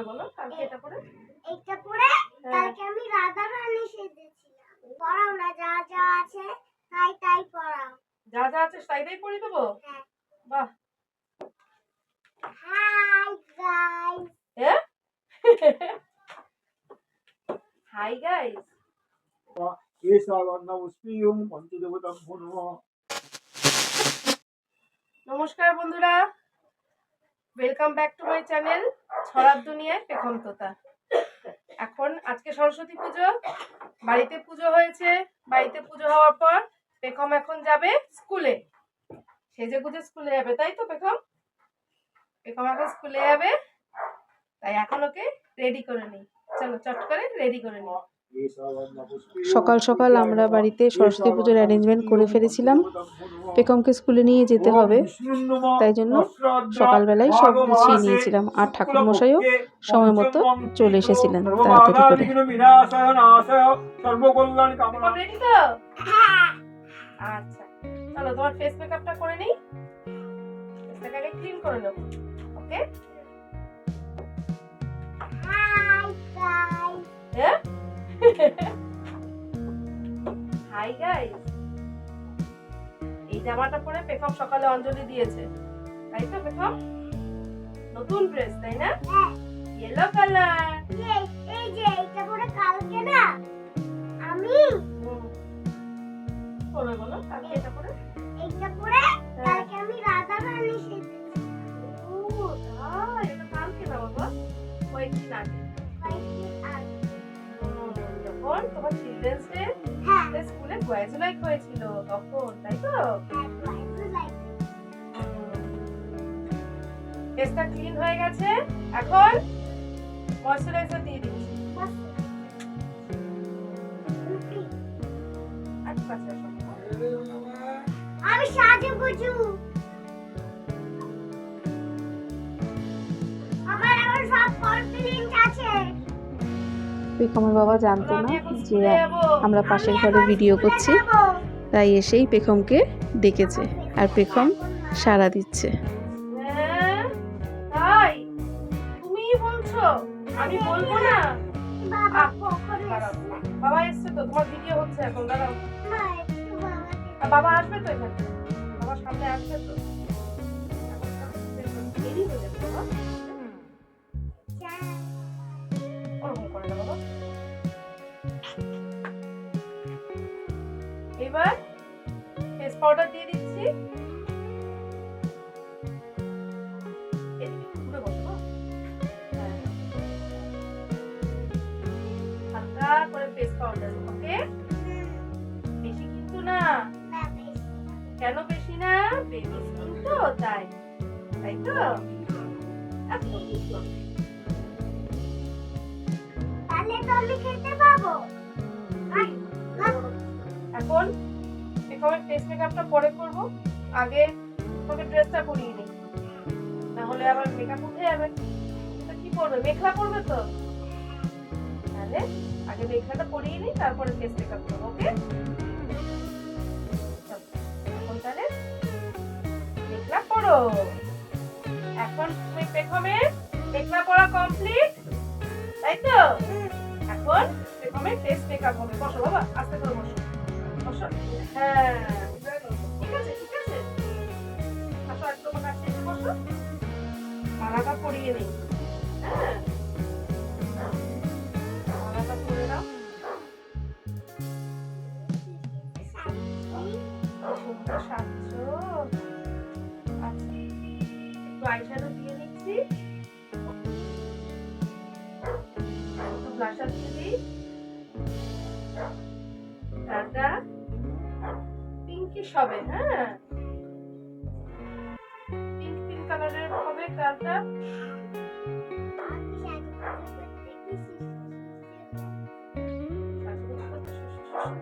পরে বলো কালকে এটা পরে? এইটা পরে। কালকে আমি রাধা রানী সেজেছিলাম। পড়াও না যা যা আছে তাই তাই পড়াও। যা যা আছে তাই তাই পরে দেবো? হ্যাঁ। বাহ। হাই গাইস হ্যাঁ হাই গাইস নমস্কার বন্ধুরা। Welcome back to my channel ছড়ার দুনিয়ায় পেখমততা এখন আজকে সরস্বতী পুজো, বাড়িতে পুজো হয়েছে। বাড়িতে পুজো হওয়ার পর পেখম এখন যাবে স্কুলে। সেজে গুজে স্কুলে যাবে, তাই তো পেখম পেখম এখন স্কুলে যাবে। তাই এখন ওকে রেডি করে নিই। চলো চট করে রেডি করে নিই। সকাল সকাল আমরা বাড়িতে সরস্বতী পুজোর অ্যারেঞ্জমেন্ট করে ফেলেছিলাম। পেকমকে স্কুলে নিয়ে যেতে হবে। তাই জন্য সকালবেলায় সব গুছিয়ে নিয়েছিলাম। আর ঠাকুরমশাইও সময় মতো চলে এসেছিলেন তাড়াতাড়ি করে। হ্যাঁ আচ্ছা করে ক্লিন ওকে হাই গাইস এই জামাটা পরে পেখম সকালে অঞ্জলি দিয়েছে। তাই তো পেখম? নতুন ড্রেস তাই না? হ্যাঁ। ইয়েলো কালার এই এই যে বয়েজ লাইক হয়েছিল তখন, তাই তো? ফেসটা ক্লিন হয়ে গেছে। এখন ময়শ্চারাইজার দিয়ে দিচ্ছি। আচ্ছা আচ্ছা আমি সাজু গুজু পেখমের বাবা জানতো না যে আমরা পাশের ঘরে ভিডিও করছি। তাই এসেই পেখমকে ডেকেছে আর পেখম সাড়া দিচ্ছে। হ্যাঁ আমি বলব না? এসছে। তো তোমার ভিডিও হচ্ছে এখন দাঁড়াও। বাবা আসবে তো এখানে? বাবা সামনে আসবে তো? দেরি হয়ে যাবে বাবা। পাউডার ওকে বেশি কিন্তু না। কেন বেশি না? বেবি স্কিন তো তাই। তাই তো? তাহলে তো আমি খেতে পাবো। এখন পেকমের ফেস মেকআপটা পরে করব। আগে তোকে ড্রেসটা পরিয়ে নিই। না হলে আবার মেকআপ উঠে যাবে। তো কি করবে? মেখলা করবে তো? তাহলে আগে মেখলাটা পরিয়ে নিই, তারপরে ফেস মেকআপ করব ওকে এখন তাহলে মেখলা পরো এখন তুমি পেখমের মেখলা পরা কমপ্লিট তাই তো? এখন পেখমের ফেস মেকআপ হবে। বসো বাবা, আস্তে করে বসো। বসো। হ্যাঁ ঠিক আছে ঠিক আছে। আসো কাছে বসো। মালাটা নেই। হ্যাঁ। সাজছো? আচ্ছা দিয়ে নিচ্ছি। একটু দিয়ে দিই। গালটা পিঙ্কিশ হবে হ্যাঁ। পিঙ্ক পিঙ্ক কালারের হবে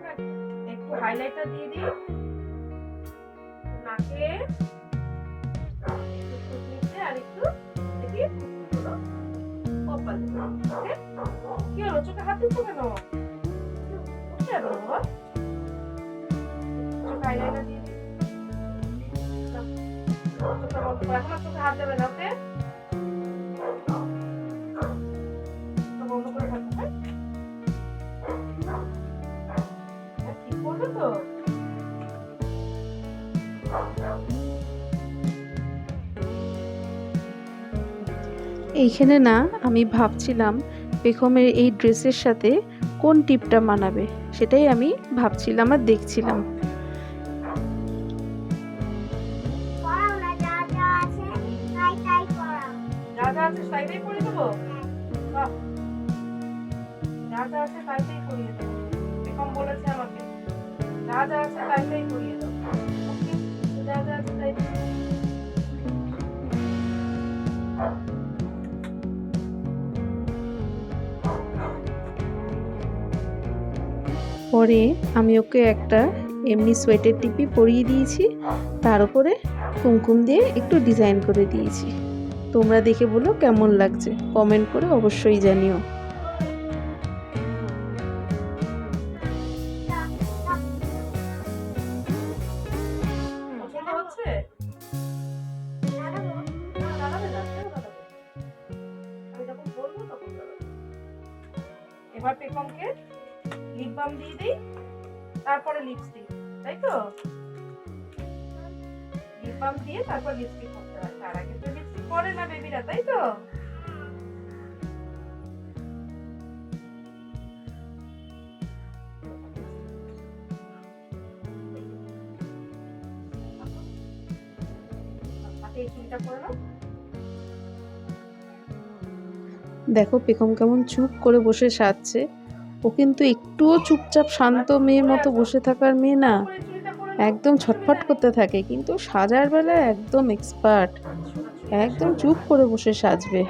রাখি। একটু হাইলাইটার দিয়ে দিই। তাকে একটু থুতনিতে আর একটু থেকে হলো কপালে। কি হলো? চোখে হাত দিচ্ছ কেন? কেন চোখে আইলাইনার দিয়ে চোখটা বন্ধ করে, এখন চোখে হাত দেবে না, ওকে? বন্ধ করে থাকবে হ্যাঁ? হ্যাঁ? ঠিক করবে তো? এইখানে না আমি ভাবছিলাম পেখমের এই ড্রেসের সাথে কোন টিপটা মানাবে সেটাই আমি ভাবছিলাম আর দেখছিলাম। পড়াও যা যা আছে তাই তাই পড়াও। যা যা আছে তাইটাই পরিয়ে দেবো? এরকম বলেছে আমাকে। যা যা আছে তাইটাই পরিয়ে দেবো। পরে আমি ওকে একটা এমনি সোয়েটার টিপি পরিয়ে দিয়েছি। তার উপরে কুমকুম দিয়ে একটু ডিজাইন করে দিয়েছি। তোমরা দেখে বলো কেমন লাগছে। কমেন্ট করে অবশ্যই জানিও। এবার লিপ বাম দিয়ে দিই, তারপরে লিপস্টিক তাই তো? লিপ বাম দিয়ে তারপর লিপস্টিক করতে হয়, তার আগে তো লিপস্টিক করে না বেবিরা তাই তো? দেখো, পেখম কেমন চুপ করে বসে সাজছে। ও কিন্তু একটুও চুপচাপ শান্ত মেয়ের মতো বসে থাকার মেয়ে না। একদম ছটফট করতে থাকে, কিন্তু সাজার বেলা একদম এক্সপার্ট একদম চুপ করে বসে সাজবে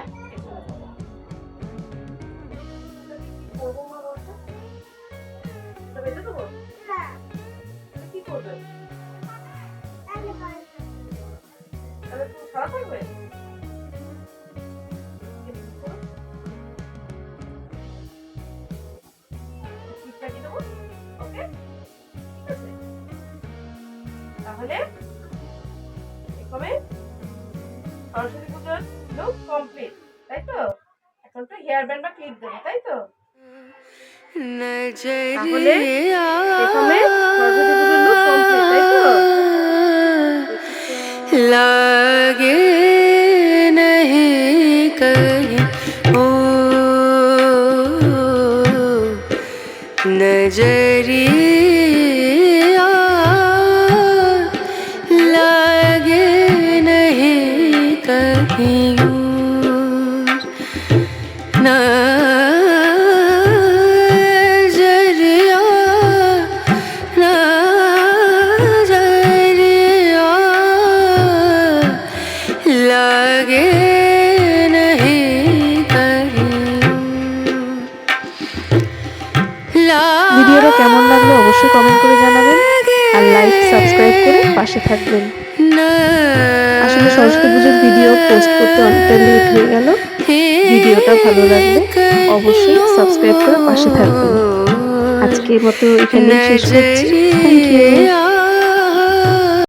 তাহলে এরকমই সরস্বতী পুজোর লুক কমপ্লিট তাই তো এখন তো হেয়ার ব্যান্ড বা ক্লিপ দেবে তাই তো তাহলে এখানে সরস্বতী পুজোর লুক কমপ্লিট তাই তো लागे नहीं कहीं ओ नजरिया পাশে থাকবেন। আসলে সরস্বতী পুজোর ভিডিও পোস্ট করতে অনেকটা লেট হয়ে গেল। ভিডিওটা ভালো লাগলে অবশ্যই সাবস্ক্রাইব করে পাশে থাকবেন। আজকের মতো এখানে শেষ করছি। Thank you